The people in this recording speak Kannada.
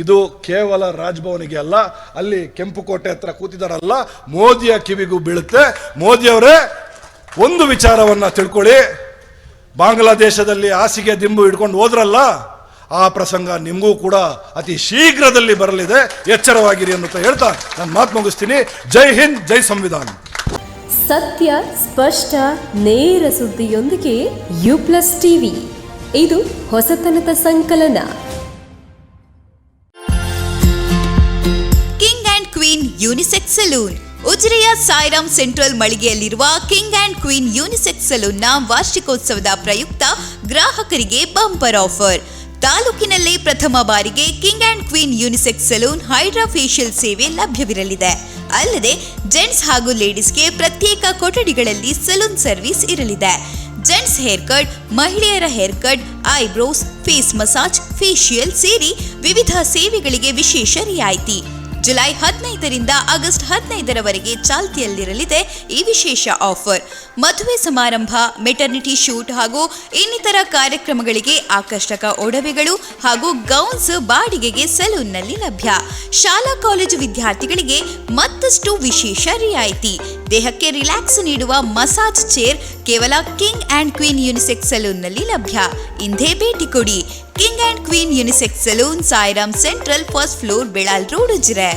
ಇದು ಕೇವಲ ರಾಜಭವನಿಗೆ ಅಲ್ಲ, ಅಲ್ಲಿ ಕೆಂಪುಕೋಟೆ ಹತ್ರ ಕೂತಿದಾರಲ್ಲ, ಮೋದಿಯ ಕಿವಿಗೂ ಬೀಳುತ್ತೆ. ಮೋದಿಯವರೇ, ಒಂದು ವಿಚಾರವನ್ನ ತಿಳ್ಕೊಳ್ಳಿ. ಬಾಂಗ್ಲಾದೇಶದಲ್ಲಿ ಹಾಸಿಗೆ ದಿಂಬು ಹಿಡ್ಕೊಂಡು ಹೋದ್ರಲ್ಲ, ಆ ಪ್ರಸಂಗ ನಿಮಗೂ ಕೂಡ ಅತಿ ಶೀಘ್ರದಲ್ಲಿ ಬರಲಿದೆ. ಎಚ್ಚರವಾಗಿರಿ ಅನ್ನುತ್ತಾ ಹೇಳ್ತಾ ನಾನು ಮಾತು ಮುಗಿಸ್ತೀನಿ. ಜೈ ಹಿಂದ್, ಜೈ ಸಂವಿಧಾನ. ಸತ್ಯ, ಸ್ಪಷ್ಟ, ನೇರ ಸುದ್ದಿಯೊಂದಿಗೆ ಯು ಪ್ಲಸ್ ಟಿವಿ. ಇದು ಹೊಸತನದ ಸಂಕಲನ. Unisex salon. ಉಜಿರೆಯ ಸಾಯಿರಾಮ್ ಸೆಂಟ್ರಲ್ ಮಳಿಗೆಯಲ್ಲಿರುವ ಕಿಂಗ್ ಅಂಡ್ ಕ್ವೀನ್ ಯೂನಿಸೆಕ್ಸ್ ಸಲೂನ್ನ ವಾರ್ಷಿಕೋತ್ಸವದ ಪ್ರಯುಕ್ತ ಗ್ರಾಹಕರಿಗೆ ಬಂಪರ್ ಆಫರ್. ತಾಲೂಕಿನಲ್ಲೇ ಪ್ರಥಮ ಬಾರಿಗೆ king and queen unisex salon hydra facial ಸೇವೆ ಲಭ್ಯವಿರಲಿದೆ. ಅಲ್ಲದೆ, ಜೆಂಟ್ಸ್ ಹಾಗೂ ಲೇಡೀಸ್ಗೆ ಪ್ರತ್ಯೇಕ ಕೊಠಡಿಗಳಲ್ಲಿ ಸಲೂನ್ ಸರ್ವಿಸ್ ಇರಲಿದೆ. ಜೆಂಟ್ಸ್ ಹೇರ್ ಕಟ್, ಮಹಿಳೆಯರ haircut, eyebrows, face massage facial ಸೇರಿ ವಿವಿಧ ಸೇವೆಗಳಿಗೆ ವಿಶೇಷ ರಿಯಾಯಿತಿ. ಜುಲೈ ಹದಿನೈದರಿಂದ ಆಗಸ್ಟ್ ಹದಿನೈದರವರೆಗೆ ಚಾಲ್ತಿಯಲ್ಲಿರಲಿದೆ ಈ ವಿಶೇಷ ಆಫರ್. ಮದುವೆ ಸಮಾರಂಭ ಮೆಟರ್ನಿಟಿ ಶೂಟ್ ಹಾಗೂ ಇನ್ನಿತರ ಕಾರ್ಯಕ್ರಮಗಳಿಗೆ ಆಕರ್ಷಕ ಒಡವೆಗಳು ಹಾಗೂ ಗೌನ್ಸ್ ಬಾಡಿಗೆಗೆ ಸಲೂನ್ನಲ್ಲಿ ಲಭ್ಯ. ಶಾಲಾ, ಕಾಲೇಜು ವಿದ್ಯಾರ್ಥಿಗಳಿಗೆ ಮತ್ತಷ್ಟು ವಿಶೇಷ ರಿಯಾಯಿತಿ. ದೇಹಕ್ಕೆ ರಿಲ್ಯಾಕ್ಸ್ ನೀಡುವ ಮಸಾಜ್ ಚೇರ್ ಕೇವಲ ಕಿಂಗ್ ಆ್ಯಂಡ್ ಕ್ವೀನ್ ಯುನಿಸೆಕ್ಸ್ ಸಲೂನ್ನಲ್ಲಿ ಲಭ್ಯ. ಇಂದೇ ಭೇಟಿ ಕೊಡಿ. King and queen unisex salon Sairam central first floor Belal road Ujire